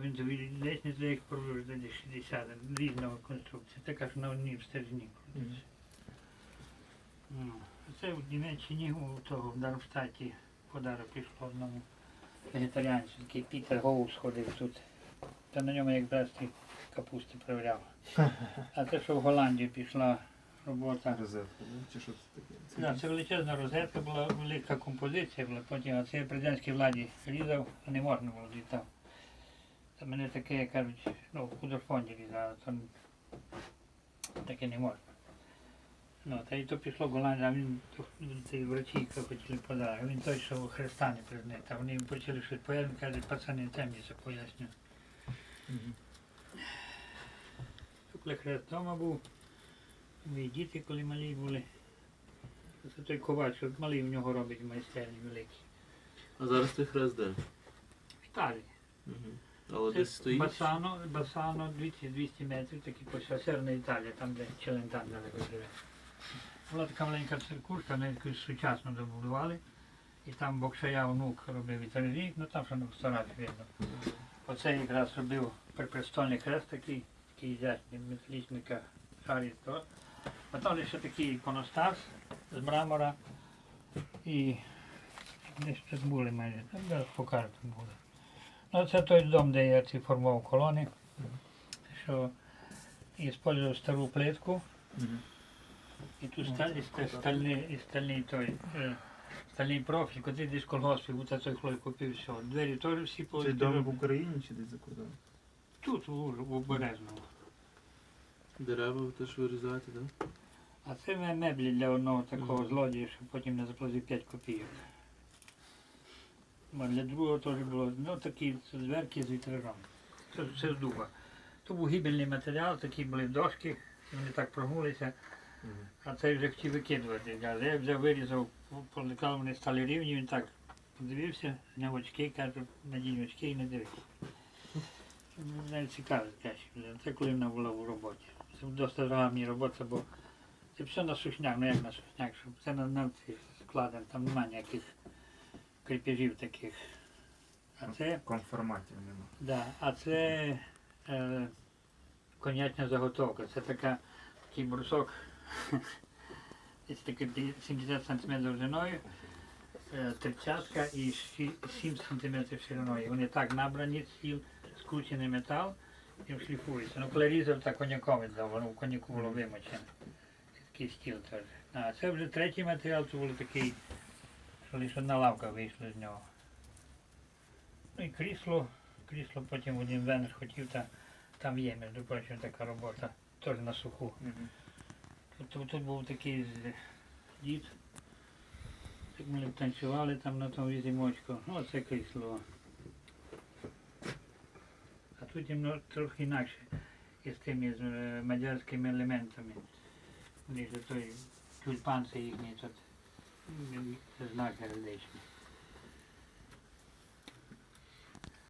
Він тобі лестницю як пробив за 60 різного конструкції, така ж на одній стержні крутиться. Ну, Це в Німеччині у того в Дармштаті подарок пішло одному вегетаріанцю, такий Пітер Гоус ходив тут. Та на ньому якраз ті капусти перевіряв. А те, що в Голландію пішла робота. Розетка, да? чи що це таке? Це Да, це величезна розетка була, велика композиція була, потім а це при радянській владі різав, а не можна було літав. Та мене таке, кажуть, ну, в художфонді різали, то таке не можна. Ну, та й то пішло в Голландію, а він, ці врачі, хотіли подарок, він той, що Христа не признає, та вони почали щось пояснювати, кажуть, пацани, темні це поясню. Коли хрест вдома був, мої діти, коли малі були, це той ковач, що малий в нього робить майстерні великі. А зараз той хрест де? В Італії. Угу. Але десь стоїть. Басано, Басано 200, 200 метрів, такі по Северна Італія, там де Челентан далеко живе. Була така маленька церкушка, вони якусь сучасно добудували. І там Бокшая онук робив італійський, ну там що на фотографії видно. Оце якраз робив припрестольний хрест такий, такий изящний, металічника шарі то. А там ще такий іконостас з мрамора і десь тут були майже, там зараз покажу там буде. Ну, це той дом, де я ці формував колони, що і спользував стару плитку, і тут Ну, стальний, і стальний той, е, стальний профіль, котрий десь колгоспів, у той хлой купив все. Двері теж всі по Чи дом в Україні, чи десь за кордоном? тут, у, у Березному. Дерева теж вирізаєте, так? А це ме- меблі для одного такого злодія, що потім не заплатив 5 копійок. Для другого теж було, ну такі зверки з вітриром. Це все з дуба. То був гібельний матеріал, такі були дошки, вони так прогнулися, а цей вже хотів викидувати. Я взяв, вирізав, полетали, вони стали рівні, він так подивився, зняв очки, каже, надінь очки і не дивився. Навіть цікаво, краще. Це коли вона була в роботі. Це досить дорога мені робота, бо це все на сушняк, ну як на сушняк, щоб це на, на ці складено, там немає ніяких кріпежів таких. А це, Конформатів нема. да, а це е, конячна заготовка. Це така, такий брусок, десь такий 70 см довжиною, е, тридцятка і 7 см шириною. Вони так набрані, сіл, скручений метал і шліфується. Ну, коли різав, так коньяком віддав, воно в коньяку було вимочено. Такий стіл теж. А це вже третій матеріал, це був такий, лише одна лавка вийшла з нього. Ну і крісло, крісло потім один венер хотів, та там є, між прочим, така робота, теж на суху. Мгм. Тут, тут, тут був такий дід. Так ми танцювали там на тому візімочку. Ну, оце крісло. А тут їм трохи інакше із тими з е, мадярськими елементами. Вони ж той тюльпан це їхній тут Günlüklerin arkadaşlar değişmiş.